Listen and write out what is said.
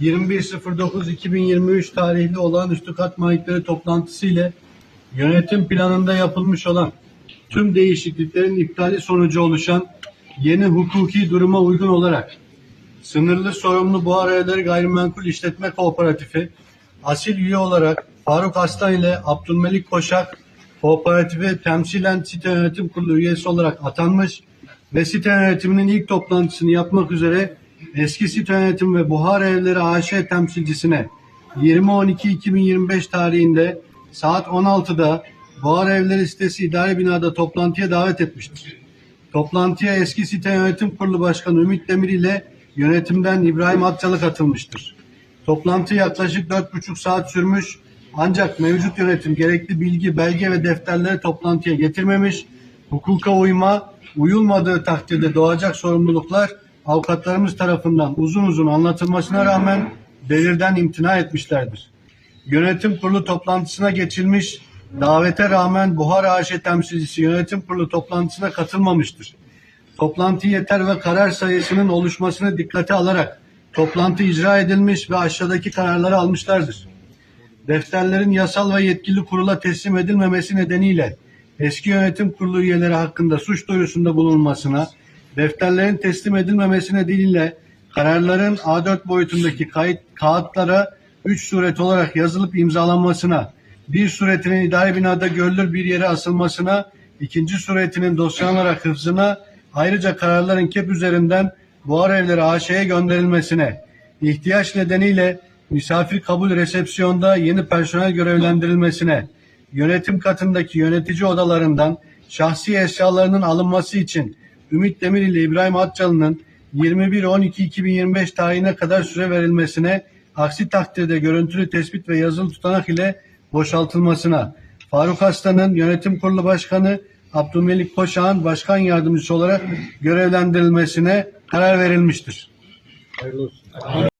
21.09.2023 tarihli olağanüstü kat malikleri toplantısı ile yönetim planında yapılmış olan tüm değişikliklerin iptali sonucu oluşan yeni hukuki duruma uygun olarak sınırlı sorumlu buhar evleri gayrimenkul işletme kooperatifi asil üye olarak Faruk Aslan ile Abdülmelik Koşak kooperatifi temsilen site yönetim kurulu üyesi olarak atanmış ve site yönetiminin ilk toplantısını yapmak üzere eski site yönetim ve buhar evleri AŞ temsilcisine 20.12.2025 tarihinde saat 16'da buhar evleri sitesi idare binada toplantıya davet etmiştir. Toplantıya eski site yönetim kurulu başkanı Ümit Demir ile yönetimden İbrahim Akçalı katılmıştır. Toplantı yaklaşık dört buçuk saat sürmüş ancak mevcut yönetim gerekli bilgi, belge ve defterleri toplantıya getirmemiş, hukuka uyma, uyulmadığı takdirde doğacak sorumluluklar avukatlarımız tarafından uzun uzun anlatılmasına rağmen belirden imtina etmişlerdir. Yönetim kurulu toplantısına geçilmiş, davete rağmen Buhar AŞ temsilcisi yönetim kurulu toplantısına katılmamıştır. Toplantı yeter ve karar sayısının oluşmasını dikkate alarak toplantı icra edilmiş ve aşağıdaki kararları almışlardır. Defterlerin yasal ve yetkili kurula teslim edilmemesi nedeniyle eski yönetim kurulu üyeleri hakkında suç duyurusunda bulunmasına, defterlerin teslim edilmemesi nedeniyle kararların A4 boyutundaki kayıt kağıtlara 3 suret olarak yazılıp imzalanmasına, bir suretinin idari binada görülür bir yere asılmasına, ikinci suretinin dosyalanarak hıfzına, ayrıca kararların KEP üzerinden buhar evleri AŞ'ye gönderilmesine, ihtiyaç nedeniyle misafir kabul resepsiyonda yeni personel görevlendirilmesine, yönetim katındaki yönetici odalarından şahsi eşyalarının alınması için Ümit Demir ile İbrahim Atçalı'nın 21.12.2025 tarihine kadar süre verilmesine, aksi takdirde görüntülü tespit ve yazılı tutanak ile boşaltılmasına, Faruk Aslan'ın yönetim kurulu başkanı Abdülmelik Koşağ'ın başkan yardımcısı olarak görevlendirilmesine karar verilmiştir.